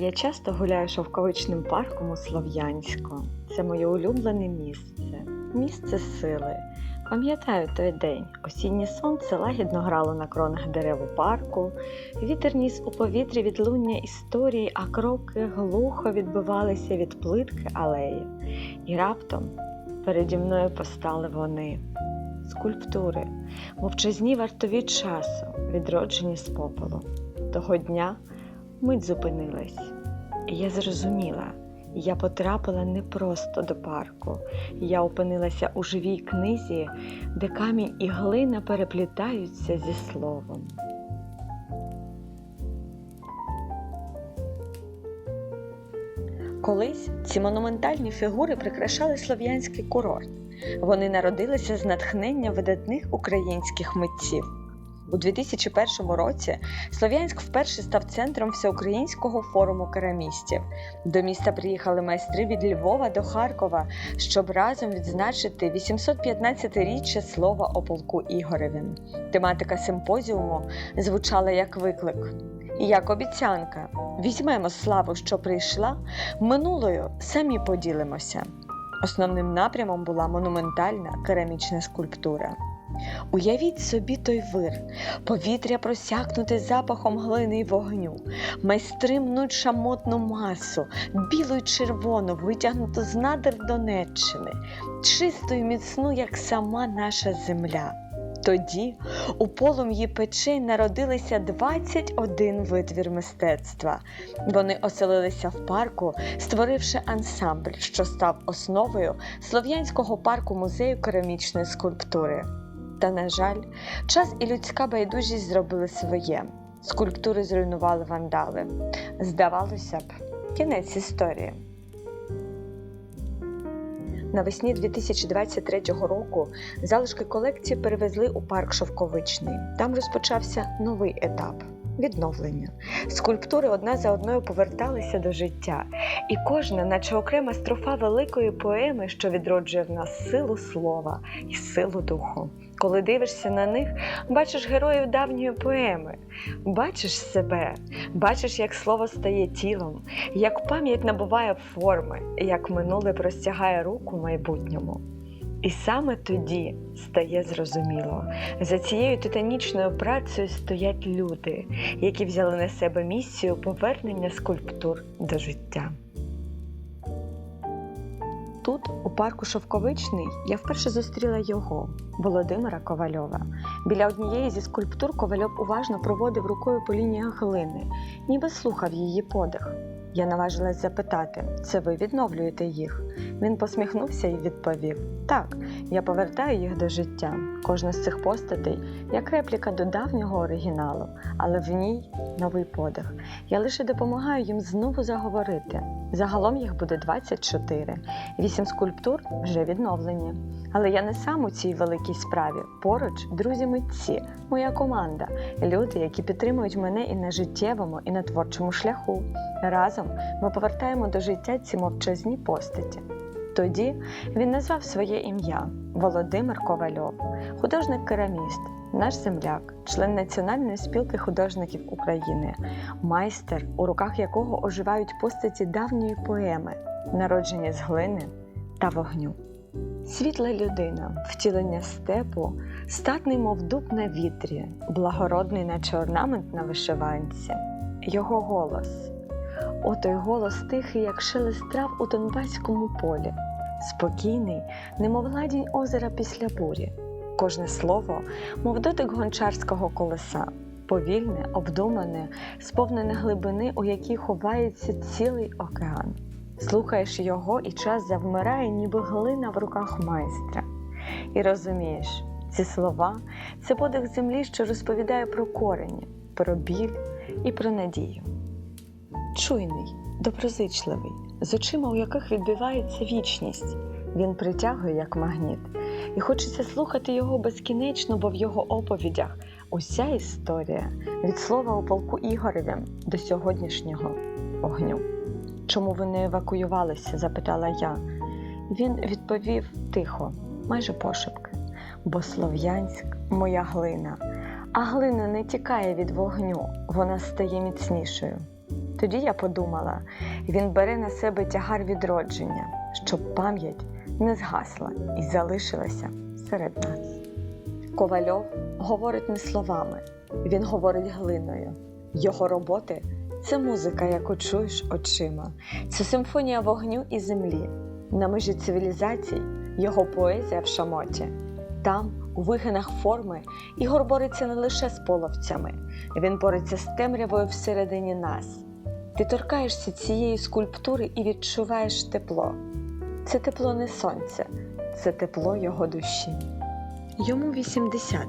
Я часто гуляю шовковичним парком у Слов'янську. Це моє улюблене місце, місце сили. Пам'ятаю той день. Осіннє сонце лагідно грало на кронах дерев у парку, вітер ніс у повітрі відлуння історії, а кроки глухо відбивалися від плитки алеї. І раптом переді мною постали вони скульптури, мовчазні вартові часу, відроджені з попелу. Того дня мить зупинилась, і я зрозуміла, я потрапила не просто до парку. Я опинилася у живій книзі, де камінь і глина переплітаються зі словом. Колись ці монументальні фігури прикрашали слов'янський курорт. Вони народилися з натхнення видатних українських митців. У 2001 році Слов'янськ вперше став центром всеукраїнського форуму керамістів. До міста приїхали майстри від Львова до Харкова, щоб разом відзначити 815-річчя слова о полку Ігоревім. Тематика симпозіуму звучала як виклик. Як обіцянка, візьмемо славу, що прийшла, минулою самі поділимося. Основним напрямом була монументальна керамічна скульптура. Уявіть собі той вир, повітря просякнуте запахом глини й вогню, майстри мнуть шамотну масу, білу й червону, витягнуту з надр Донеччини, чисту й міцну, як сама наша земля. Тоді у полум'ї печей народилися 21 витвір мистецтва. Вони оселилися в парку, створивши ансамбль, що став основою Слов'янського парку музею керамічної скульптури. Та, на жаль, час і людська байдужість зробили своє. Скульптури зруйнували вандали. Здавалося б, кінець історії. Навесні 2023 року залишки колекції перевезли у парк Шовковичний. Там розпочався новий етап відновлення. Скульптури одна за одною поверталися до життя, і кожна, наче окрема строфа великої поеми, що відроджує в нас силу слова і силу духу. Коли дивишся на них, бачиш героїв давньої поеми, бачиш себе, бачиш, як слово стає тілом, як пам'ять набуває форми, як минуле простягає руку майбутньому. І саме тоді стає зрозуміло, за цією титанічною працею стоять люди, які взяли на себе місію повернення скульптур до життя. Тут, у парку Шовковичний, я вперше зустріла його, Володимира Ковальова. Біля однієї зі скульптур Ковальов уважно проводив рукою по лініях глини, ніби слухав її подих. Я наважилась запитати, це ви відновлюєте їх? Він посміхнувся і відповів: Так, я повертаю їх до життя. Кожна з цих постатей як репліка до давнього оригіналу, але в ній новий подих. Я лише допомагаю їм знову заговорити. Загалом їх буде 24. Вісім скульптур вже відновлені. Але я не сам у цій великій справі. Поруч друзі митці, моя команда, люди, які підтримують мене і на життєвому, і на творчому шляху. Разом ми повертаємо до життя ці мовчазні постаті. Тоді він назвав своє ім'я Володимир Ковальов, художник-кераміст, наш земляк, член Національної спілки художників України, майстер, у руках якого оживають постаті давньої поеми, народжені з глини та вогню. Світла людина, втілення степу, статний, мов дуб на вітрі, благородний, наче орнамент на вишиванці, його голос. О той голос тихий, як шелест трав у Донбаському полі, спокійний, немов гладінь озера після бурі. Кожне слово, мов дотик гончарського колеса, повільне, обдумане, сповнене глибини, у якій ховається цілий океан. Слухаєш його, і час завмирає, ніби глина в руках майстра. І розумієш, ці слова це подих землі, що розповідає про корені, про біль і про надію. Чуйний, доброзичливий, з очима, у яких відбивається вічність. Він притягує як магніт, і хочеться слухати його безкінечно, бо в його оповідях уся історія від слова у полку Ігоревім до сьогоднішнього вогню. Чому ви не евакуювалися? запитала я. Він відповів тихо: майже пошепки. Бо Слов'янськ моя глина, а глина не тікає від вогню, вона стає міцнішою. Тоді я подумала, він бере на себе тягар відродження, щоб пам'ять не згасла і залишилася серед нас. Ковальов говорить не словами, він говорить глиною. Його роботи це музика, яку чуєш очима, це симфонія вогню і землі. На межі цивілізацій його поезія в шамоті. Там, у вигинах форми, Ігор бореться не лише з половцями, він бореться з темрявою всередині нас. Ти торкаєшся цієї скульптури і відчуваєш тепло. Це тепло не сонця, це тепло його душі. Йому 80,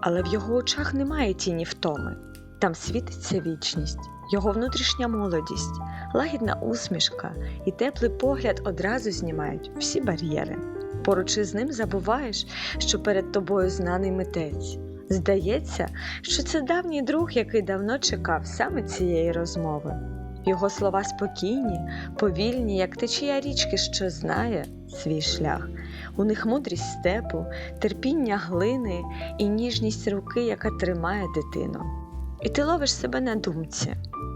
але в його очах немає тіні втоми. Там світиться вічність, його внутрішня молодість, лагідна усмішка і теплий погляд одразу знімають всі бар'єри. Поруч із ним забуваєш, що перед тобою знаний митець. Здається, що це давній друг, який давно чекав саме цієї розмови. Його слова спокійні, повільні, як течія річки, що знає свій шлях. У них мудрість степу, терпіння глини і ніжність руки, яка тримає дитину. І ти ловиш себе на думці.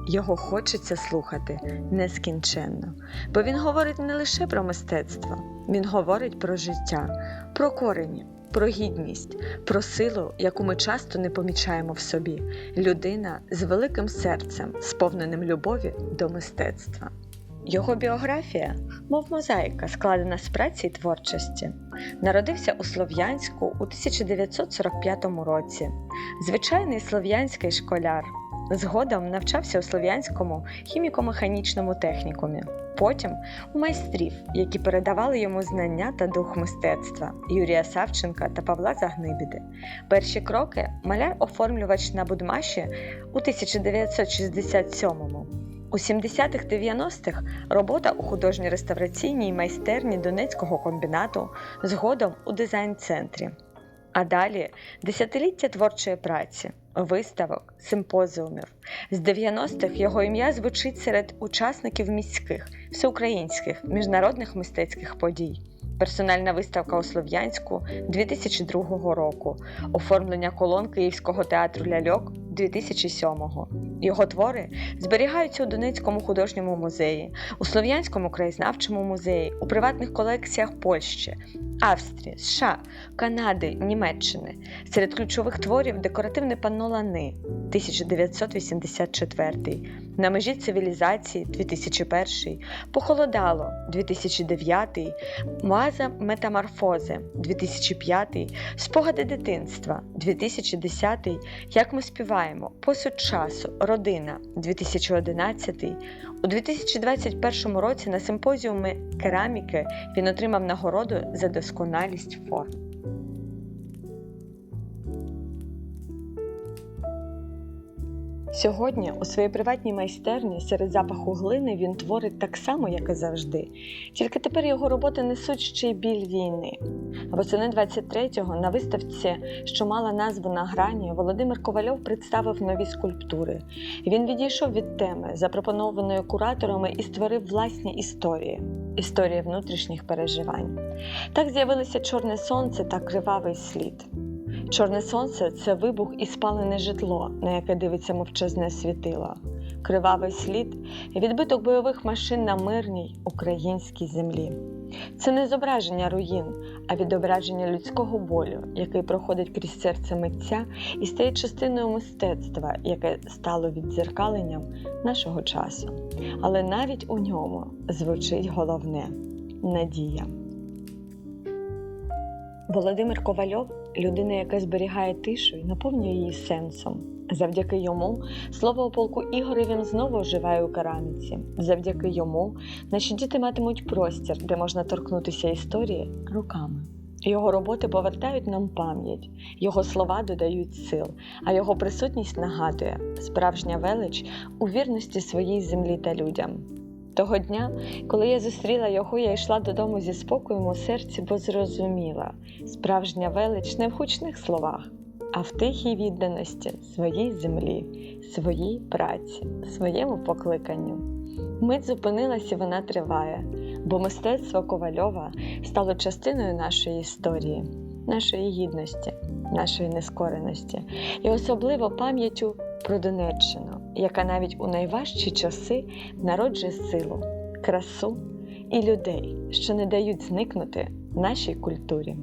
Його хочеться слухати нескінченно, бо він говорить не лише про мистецтво, він говорить про життя, про корені, про гідність, про силу, яку ми часто не помічаємо в собі. Людина з великим серцем, сповненим любові до мистецтва. Його біографія, мов мозаїка, складена з праці й творчості. Народився у Слов'янську у 1945 році. Звичайний слов'янський школяр. Згодом навчався у Слов'янському хіміко-механічному технікумі. Потім у майстрів, які передавали йому знання та дух мистецтва Юрія Савченка та Павла Загнибіди. Перші кроки маляр-оформлювач на Будмаші у 1967-му. У 70-х-90-х робота у художньо-реставраційній майстерні Донецького комбінату, згодом у дизайн-центрі. А далі десятиліття творчої праці, виставок, симпозіумів. З 90-х його ім'я звучить серед учасників міських, всеукраїнських, міжнародних мистецьких подій. Персональна виставка у Слов'янську 2002 року, оформлення колон Київського театру ляльок 2007-го. Його твори зберігаються у Донецькому художньому музеї, у Слов'янському краєзнавчому музеї, у приватних колекціях Польщі, Австрії, США, Канади, Німеччини. Серед ключових творів декоративне панно Лани 1984, На межі цивілізації 2001, Похолодало 2009, Маза Метаморфози 2005, Спогади дитинства 2010, Як ми співаємо, Посуд часу, Родина 2011. У 2021 році на симпозіумі кераміки він отримав нагороду за досконалість форм. Сьогодні у своїй приватній майстерні серед запаху глини він творить так само, як і завжди. Тільки тепер його роботи несуть ще й біль війни. Восени 23-го на виставці, що мала назву на грані, Володимир Ковальов представив нові скульптури. Він відійшов від теми, запропонованої кураторами, і створив власні історії історії внутрішніх переживань. Так з'явилися чорне сонце та кривавий слід. Чорне сонце це вибух і спалене житло, на яке дивиться мовчазне світило. Кривавий слід відбиток бойових машин на мирній українській землі. Це не зображення руїн, а відображення людського болю, який проходить крізь серце митця і стає частиною мистецтва, яке стало віддзеркаленням нашого часу. Але навіть у ньому звучить головне надія. Володимир Ковальов людина, яка зберігає тишу і наповнює її сенсом. Завдяки йому слово о полку Ігоревім знову оживає у кераміці. Завдяки йому наші діти матимуть простір, де можна торкнутися історії руками. Його роботи повертають нам пам'ять, його слова додають сил, а його присутність нагадує справжня велич у вірності своїй землі та людям. Того дня, коли я зустріла його, я йшла додому зі спокоєм у серці, бо зрозуміла справжня велич не в гучних словах, а в тихій відданості своїй землі, своїй праці, своєму покликанню. Мить зупинилась і вона триває, бо мистецтво Ковальова стало частиною нашої історії, нашої гідності, нашої нескореності і особливо пам'яттю про Донеччину, яка навіть у найважчі часи народжує силу, красу і людей, що не дають зникнути нашій культурі.